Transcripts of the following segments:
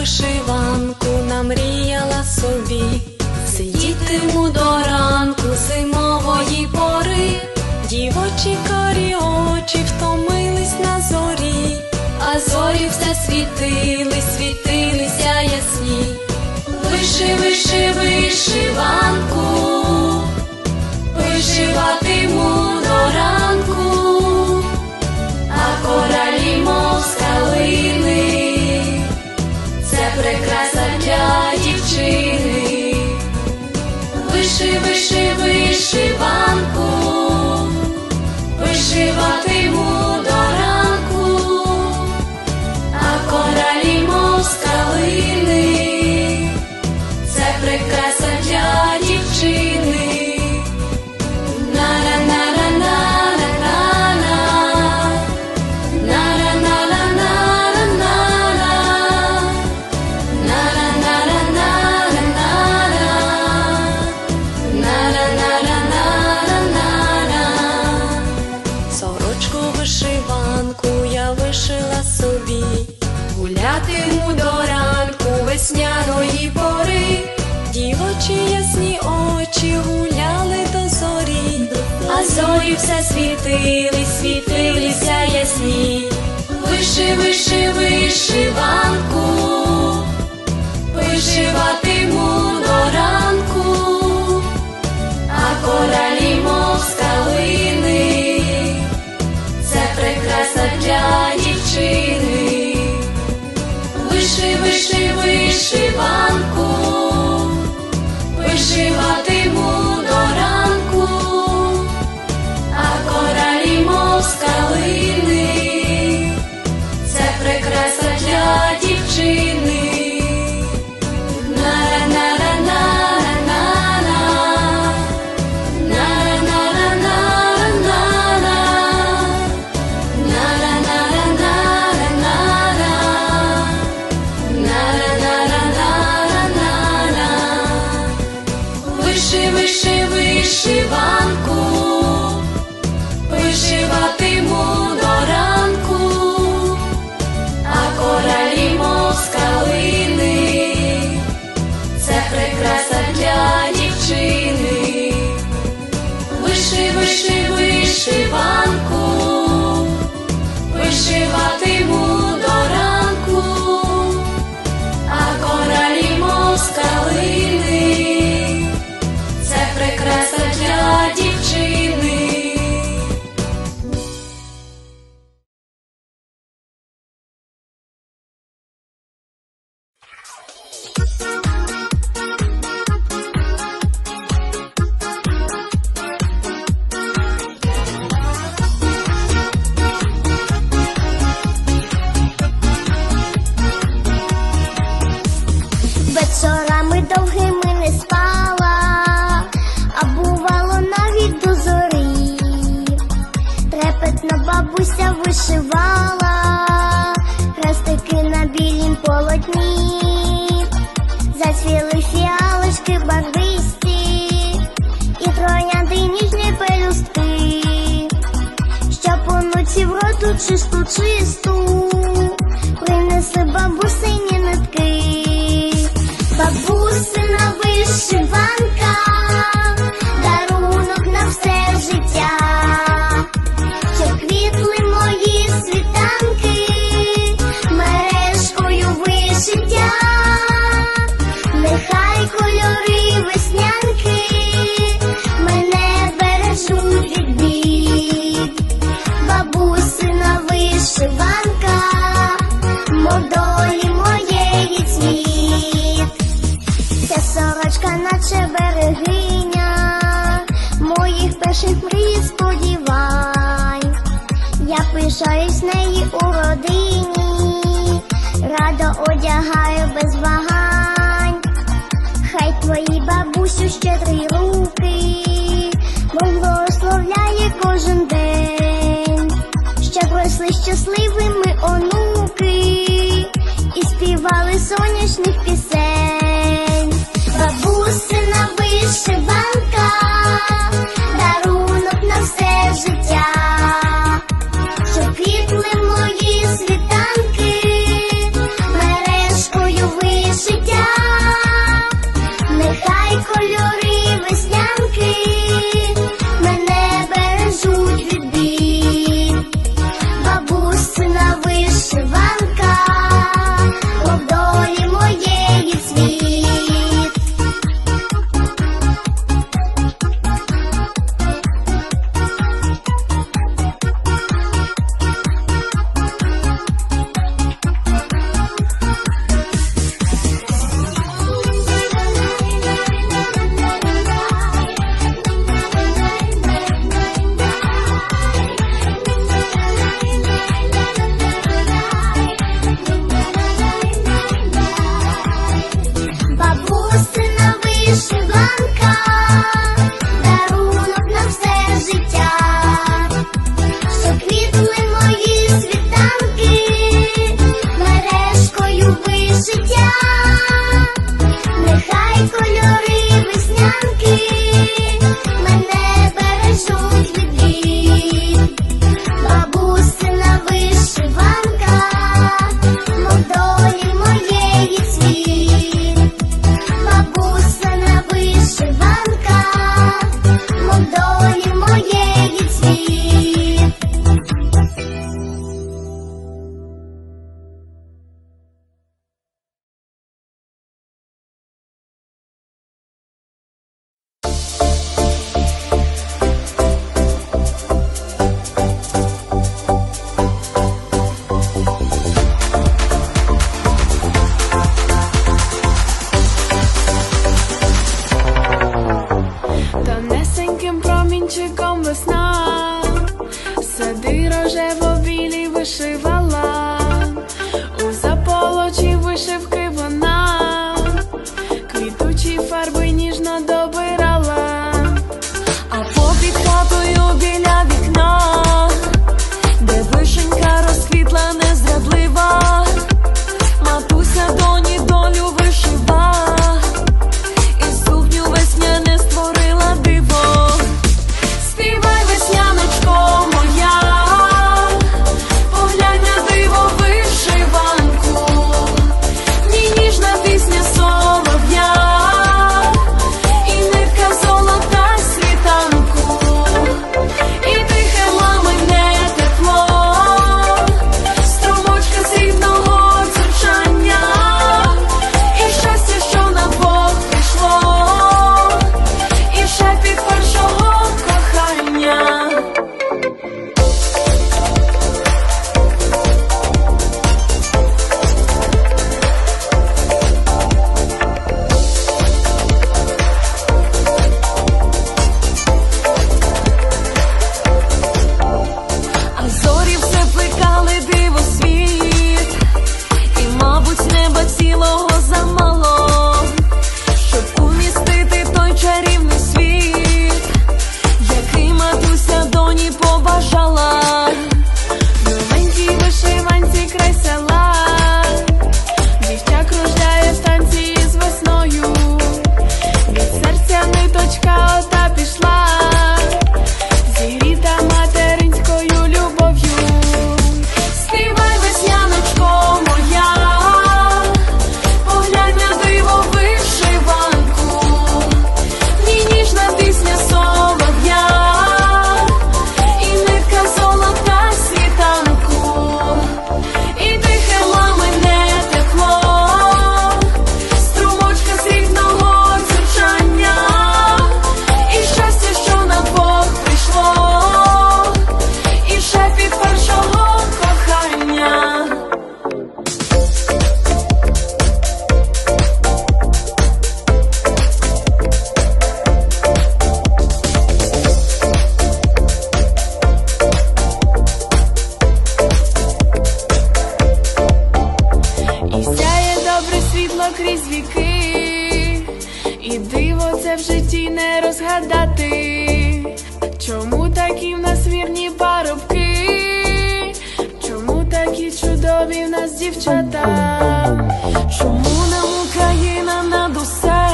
вишиванку намріяла собі, сидітиму до ранку зимової пори, дівочі карі очі втомились на зорі, а зорі все світили, світилися ясні. Виши, виши, вишиванку, вишиванку. квітні, зацвіли фіалочки бандисті і троянди ніжні пелюстки, щоб уночі в роту чисту чисту. Shorty's name. відповідати, чому такі в нас вірні парубки, чому такі чудові в нас дівчата, чому нам Україна над усе,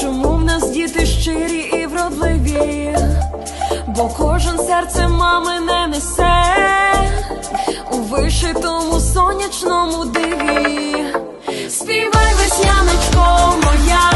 чому в нас діти щирі і вродливі, бо кожен серце мами не несе. У вишитому сонячному диві, співай весняночко моя.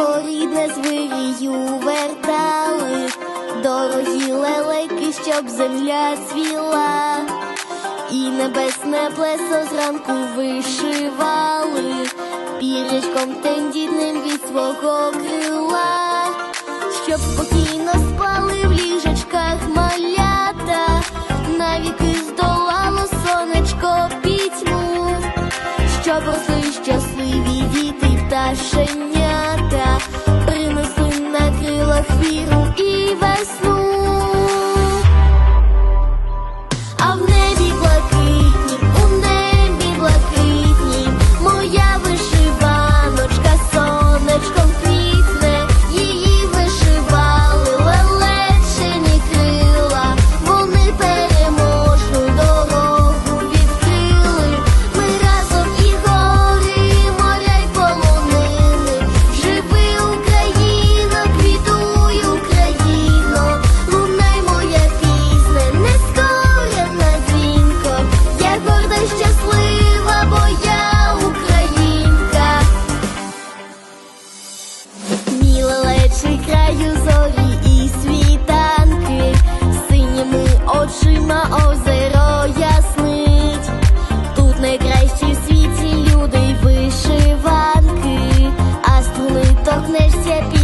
Рідне звирію вертали, дорогі лелеки, щоб земля цвіла, і небесне плесо зранку вишивали, пірячком тендітним від свого крила, щоб спокійно спали в ліжечках малята, навіки здолало сонечко пітьму. Щоб росли щасливі діти й siete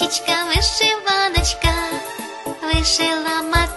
Вишиваночка, вишила мати.